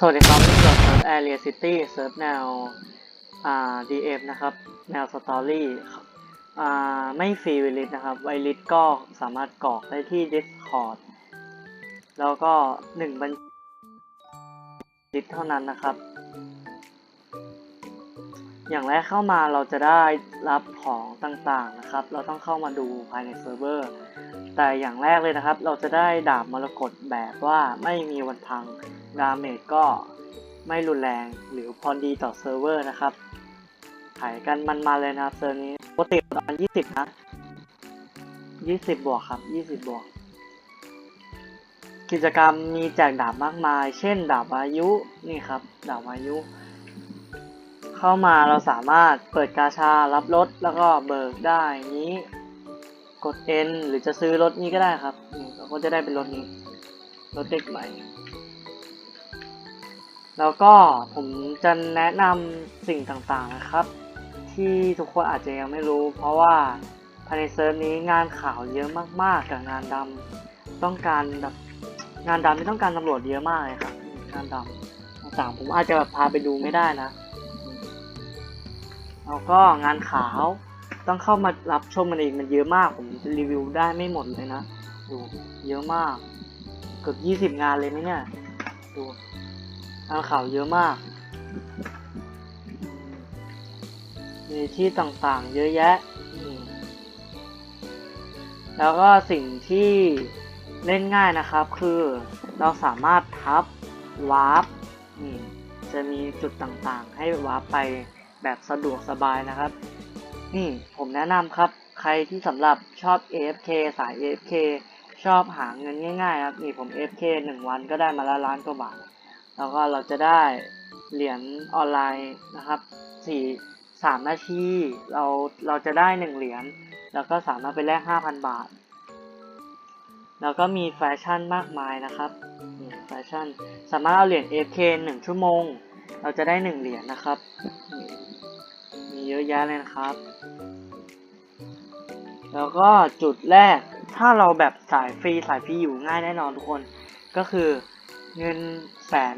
สวัสดีครับนี่คือเซิร์ฟ Area City เซิร์ฟแนวอ่า DM นะครับ แนวสตอรี่อ่าไม่ฟรีไวลิสนะครับไวลิสก็สามารถกรอกได้ที่ Discord แล้วก็หนึ่งบัญชีเท่านั้นนะครับ อย่างแรกเข้ามาเราจะได้รับของต่างๆนะครับ เราต้องเข้ามาดูภายในเซิร์ฟเวอร์ แต่อย่างแรกเลยนะครับ เราจะได้ดาบมรกตแบบว่าไม่มีวันพังดาเมจก็ไม่รุนแรงหรือพอดีต่อเซิร์ฟเวอร์นะครับขายกันมันมาเลยนะครับเซิร์ฟนี้ปกติประมาณยี่สิบนะยี่สิบบวกครับยี่สิบบวก กิจกรรมมีแจกดาบมากมาย เช่น ดาบอายุนี่ครับ ดาบอายุ เข้ามาเราสามารถเปิดกาชารับรถแล้วก็เบิกได้นี้ กด N หรือจะซื้อรถนี้ก็ได้ครับเราก็จะได้เป็นรถนี้ รถเด็กใหม่ แล้วก็ผมจะแนะนำสิ่งต่างๆนะครับ ที่ทุกคนอาจจะยังไม่รู้ เพราะว่าภายในเซิร์ฟนี้งานข่าวเยอะมากๆ กับงานดำต้องการแบบงานดำไม่ต้องการตำรวจเยอะมากเลยครับงานดำต่างๆผมอาจจะแบบพาไปดูไม่ได้นะแล้วก็งานขาว ต้องเข้ามารับชมมันเองมันเยอะมากผมรีวิวได้ไม่หมดเลยนะดูเยอะมาก เกือบยี่สิบงานเลยไหมเนี่ยดูงานข่าวเยอะมาก มีที่ต่างๆ เยอะแยะ แล้วก็สิ่งที่เล่นง่ายนะครับ คือเราสามารถทับวาร์ปนี่จะมีจุดต่างๆ ให้วาร์ปไปแบบสะดวกสบายนะครับ นี่ผมแนะนำครับ ใครที่สำหรับชอบ AFK สาย AFK ชอบหาเงินง่ายๆ ครับนี่ผม AFK หนึ่งวันก็ได้มาละล้านกว่าบาท แล้วก็เราจะได้เหรียญออนไลน์นะครับสี่สามนาทีเราเราจะได้หนึ่งเหรียญแล้วก็สามารถไปแลกห้าพันบาท แล้วก็มีแฟชั่นมากมายนะครับนี่แฟชั่นสามารถเอาเหรียญ AFK หนึ่งชั่วโมง เราจะได้หนึ่งเหรียญนะครับ เยอะแยะเลยนะครับ แล้วก็จุดแรกถ้าเราแบบสายฟรีสายฟรีอยู่ง่ายแน่นอนทุกคน ก็คือเงินแสน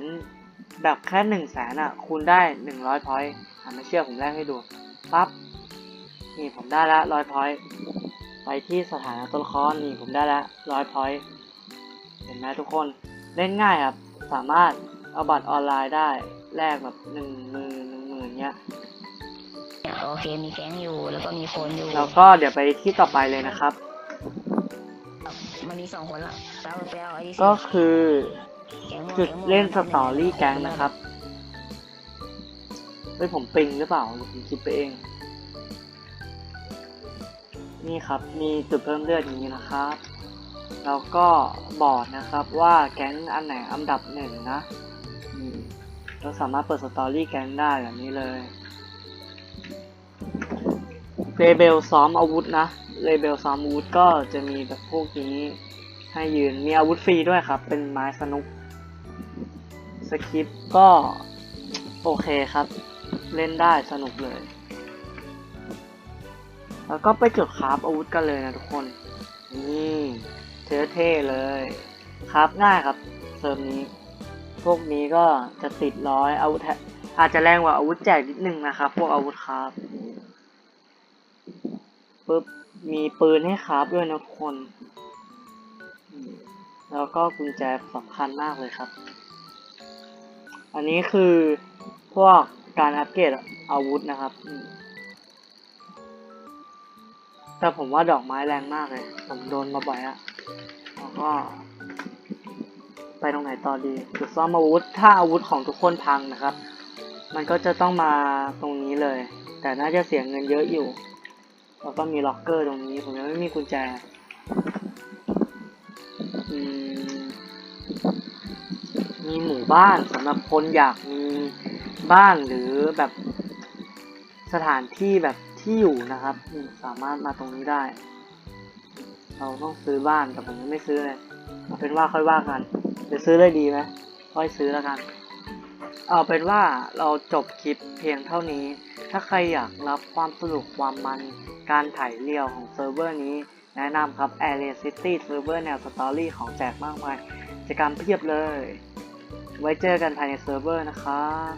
แบบแค่หนึ่งแสนอะ คูณได้หนึ่งร้อยพอยต์ไม่เชื่อผมแลกให้ดูปั๊บนี่ผมได้ละร้อยพอยต์ไปที่สถานะตัวละครนี่ผมได้ละร้อยพอยต์เห็นไหมทุกคนเล่นง่ายครับ สามารถเอาบัตรออนไลน์ได้แลกแบบหนึ่งหมื่นหนึ่งหมื่นเนี้ย โอเคมีแก๊งอยู่แล้วก็มีคนอยู่แล้วก็เดี๋ยวไปที่ต่อไปเลยนะครับ มันมีสองคนละแปลแปลไอ้ที่ก็คือแก๊งม่วงจุดแก๊งม่วงเล่นสตอรี่แก๊งนะครับเฮ้ยผมปิงหรือเปล่าหรือผมคิดไปเอง นี่ครับมีจุดเพิ่มเลือดอย่างนี้นะครับ แล้วก็บอกนะครับว่าแก๊งอันไหนอันดับหนึ่งนะนี่เราสามารถเปิดสตอรี่แก๊งได้แบบนี้เลย เรเบลซ้อมอาวุธนะเรเบลซ้อมอาวุธก็จะมีแบบพวกนี้ให้ยืนมีอาวุธฟรีด้วยครับ เป็นไม้สนุกสคริปต์ก็ โอเคครับ เล่นได้สนุกเลย แล้วก็ไปจุดคราฟอาวุธกันเลยนะทุกคน นี่เท่ๆเลยคราฟง่ายครับเซิร์ฟนี้ พวกนี้ก็จะติดร้อยอาวุธอาจจะแรงกว่าอาวุธแจกนิดนึงนะครับ พวกอาวุธคราฟ ปึ๊บมีปืนให้คราฟด้วยนะคน แล้วก็กุญแจสำคัญมากเลยครับ อันนี้คือพวกการอัปเกรดอาวุธนะครับ แต่ผมว่าดอกไม้แรงมากเลย ผมโดนมาบ่อยอะแล้วก็ ไปตรงไหนต่อดีจุดซ่อมอาวุธ ถ้าอาวุธของทุกคนพังนะครับ มันก็จะต้องมาตรงนี้เลย แต่น่าจะเสียเงินเยอะอยู่ แล้วก็มีล็อกเกอร์ตรงนี้ ผมยังไม่มีกุญแจ อืม มีหมู่บ้านสำหรับคนอยากมีบ้านหรือแบบสถานที่แบบที่อยู่นะครับ สามารถมาตรงนี้ได้ เราต้องซื้อบ้านแต่ผมยังไม่ซื้อเลยเอาเป็นว่าค่อยว่ากันจะซื้อได้ดีไหมค่อยซื้อแล้วกัน เอาเป็นว่าเราจบคลิปเพียงเท่านี้ ถ้าใครอยากรับความสนุกความมันการถ่ายเรียวของเซิร์ฟเวอร์นี้ แนะนำครับ Area City เซิร์ฟเวอร์แนวสตอรี่ของแจกมากมายกิจกรรมเพียบเลย ไว้เจอกันภายในเซิร์ฟเวอร์นะครับ